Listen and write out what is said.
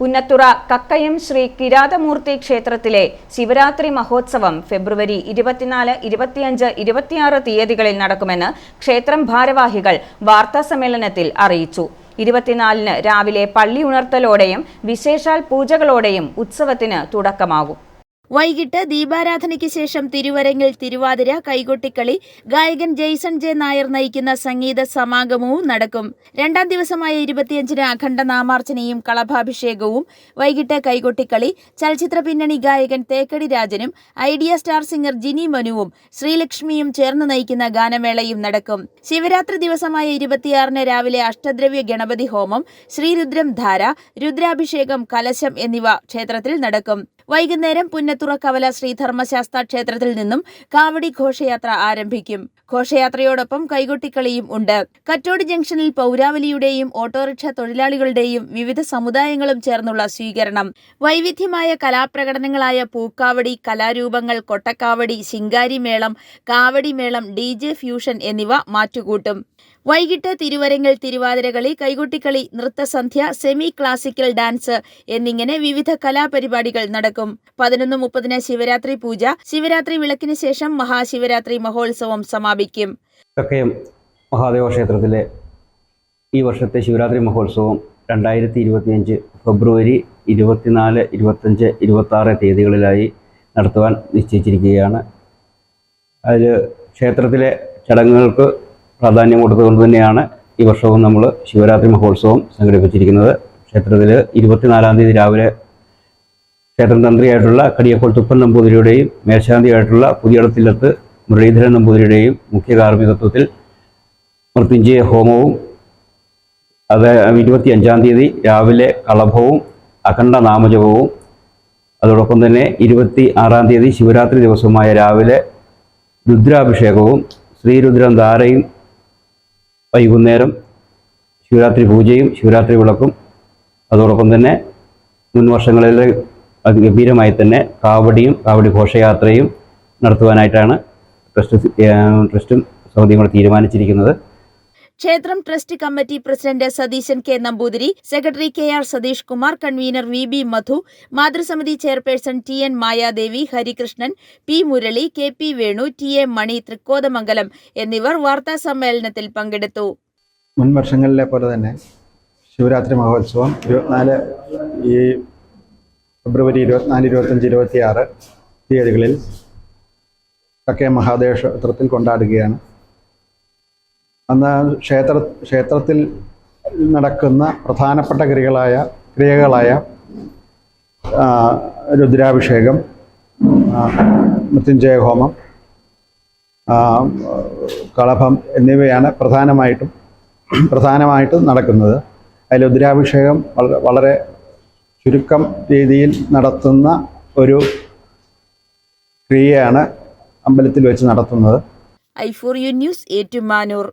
പുന്നത്തുറ കക്കയം ശ്രീ കിരാതമൂർത്തി ക്ഷേത്രത്തിലെ ശിവരാത്രി മഹോത്സവം ഫെബ്രുവരി ഇരുപത്തിനാല് ഇരുപത്തിയഞ്ച് ഇരുപത്തിയാറ് തീയതികളിൽ നടക്കുമെന്ന് ക്ഷേത്രം ഭാരവാഹികൾ വാർത്താസമ്മേളനത്തിൽ അറിയിച്ചു. ഇരുപത്തിനാലിന് രാവിലെ പള്ളി ഉണർത്തലോടെയും വിശേഷാൽ പൂജകളോടെയും ഉത്സവത്തിന് തുടക്കമാകും. വൈകിട്ട് ദീപാരാധനയ്ക്ക് ശേഷം തിരുവരങ്ങിൽ തിരുവാതിര കൈകൊട്ടിക്കളി ഗായകൻ ജെയ്സൺ ജെ നായർ നയിക്കുന്ന സംഗീത സമാഗമവും നടക്കും. രണ്ടാം ദിവസമായ ഇരുപത്തിയഞ്ചിന് അഖണ്ഡ നാമാർച്ചനയും കളഭാഭിഷേകവും വൈകിട്ട് കൈകൊട്ടിക്കളി ചലച്ചിത്ര പിന്നണി ഗായകൻ തേക്കടി രാജനും ഐഡിയ സ്റ്റാർ സിംഗർ ജിനി മനുവും ശ്രീലക്ഷ്മിയും ചേർന്ന് നയിക്കുന്ന ഗാനമേളയും നടക്കും. ശിവരാത്രി ദിവസമായ ഇരുപത്തിയാറിന് രാവിലെ അഷ്ടദ്രവ്യ ഗണപതി ഹോമം ശ്രീരുദ്രം ധാര രുദ്രാഭിഷേകം കലശം എന്നിവ ക്ഷേത്രത്തിൽ നടക്കും. വൈകുന്നേരം പുന്നത്തുറ കവല ശ്രീധർമ്മശാസ്ത്ര ക്ഷേത്രത്തിൽ നിന്നും കാവടി ഘോഷയാത്ര ആരംഭിക്കും. ഘോഷയാത്രയോടൊപ്പം കൈകൊട്ടിക്കളിയും ഉണ്ട്. കറ്റോടി ജംഗ്ഷനിൽ പൗരാവലിയുടെയും ഓട്ടോറിക്ഷ തൊഴിലാളികളുടെയും വിവിധ സമുദായങ്ങളും ചേർന്നുള്ള സ്വീകരണം. വൈവിധ്യമായ കലാപ്രകടനങ്ങളായ പൂക്കാവടി കലാരൂപങ്ങൾ കൊട്ടക്കാവടി ശിങ്കാരിമേളം കാവടിമേളം ഡി ജെ ഫ്യൂഷൻ എന്നിവ മാറ്റുകൂട്ടും. വൈകിട്ട് തിരുവരങ്ങൽ തിരുവാതിരകളി കൈകൊട്ടിക്കളി നൃത്തസന്ധ്യ സെമി ക്ലാസിക്കൽ ഡാൻസ് എന്നിങ്ങനെ വിവിധ കലാപരിപാടികൾ നടക്കും. പതിനൊന്ന് മുപ്പതിന് ശിവരാത്രി പൂജ ശിവരാത്രി വിളക്കിന് ശേഷം മഹാശിവരാത്രി മഹോത്സവം സമാപിക്കും. കക്കയം മഹാദേവ ക്ഷേത്രത്തിലെ ഈ വർഷത്തെ ശിവരാത്രി മഹോത്സവം രണ്ടായിരത്തി ഇരുപത്തിയഞ്ച് ഫെബ്രുവരി ഇരുപത്തിനാല് ഇരുപത്തഞ്ച് ഇരുപത്താറ് തീയതികളിലായി നടത്തുവാൻ നിശ്ചയിച്ചിരിക്കുകയാണ്. അതിൽ ക്ഷേത്രത്തിലെ ചടങ്ങുകൾക്ക് പ്രാധാന്യം കൊടുത്തുകൊണ്ട് തന്നെയാണ് ഈ വർഷവും നമ്മൾ ശിവരാത്രി മഹോത്സവം സംഘടിപ്പിച്ചിരിക്കുന്നത്. ക്ഷേത്രത്തിൽ ഇരുപത്തിനാലാം തീയതി രാവിലെ ക്ഷേത്രം തന്ത്രിയായിട്ടുള്ള കടിയപ്പോൾ തുപ്പൻ നമ്പൂതിരിയുടെയും മേൽശാന്തിയായിട്ടുള്ള പുതിയടത്തില്ലത്ത് മുരളീധരൻ നമ്പൂതിരിയുടെയും മുഖ്യ കാർമ്മികത്വത്തിൽ മൃത്യുഞ്ജയ ഹോമവും അത് ഇരുപത്തി അഞ്ചാം തീയതി രാവിലെ കളഭവും അഖണ്ഡ നാമജപവും അതോടൊപ്പം തന്നെ ഇരുപത്തി ആറാം തീയതി ശിവരാത്രി ദിവസമായ രാവിലെ രുദ്രാഭിഷേകവും ശ്രീരുദ്രം ധാരയും വൈകുന്നേരം ശിവരാത്രി പൂജയും ശിവരാത്രി വിളക്കും അതോടൊപ്പം തന്നെ മുൻ വർഷങ്ങളിൽ അതിഗംഭീരമായി തന്നെ കാവടിയും കാവടി ഘോഷയാത്രയും നടത്തുവാനായിട്ടാണ് ട്രസ്റ്റ് ട്രസ്റ്റും സമിതിയും കൂടെ തീരുമാനിച്ചിരിക്കുന്നത്. ക്ഷേത്രം trust committee president Satheesan K Namboothiri secretary K R Satheesh Kumar convener V B Madhu മാതൃസമിതി chairperson T N Mayadevi Harikrishnan P Murali K P Venu T A Mani Thrikkothamangalam എന്നിവർ വാർത്താ സമ്മേളനത്തിൽ പങ്കെടുത്തു. മുൻ വർഷങ്ങളിലെ പോലെ തന്നെ ശിവരാത്രി മഹോത്സവം ഇരുപത്തിനാല് ഈ ഫെബ്രുവരി ഇരുപത്തിനാല് ഇരുപത്തഞ്ച് ഇരുപത്തിയാറ് തീയതികളിൽ കക്കയം മഹാദേവ ക്ഷേത്രത്തിൽ കൊണ്ടാടുകയാണ്. അന്ന് ക്ഷേത്ര ക്ഷേത്രത്തിൽ നടക്കുന്ന പ്രധാനപ്പെട്ട ക്രിയകളായ ക്രിയകളായ രുദ്രാഭിഷേകം മൃത്യുഞ്ജയ ഹോമം കളഭം എന്നിവയാണ് പ്രധാനമായിട്ടും പ്രധാനമായിട്ടും നടക്കുന്നത്. അതിൽ രുദ്രാഭിഷേകം വളരെ വളരെ ചുരുക്കം രീതിയിൽ നടത്തുന്ന ഒരു ക്രിയയാണ് അമ്പലത്തിൽ വെച്ച് നടത്തുന്നത്. I four U news Ettumanoor.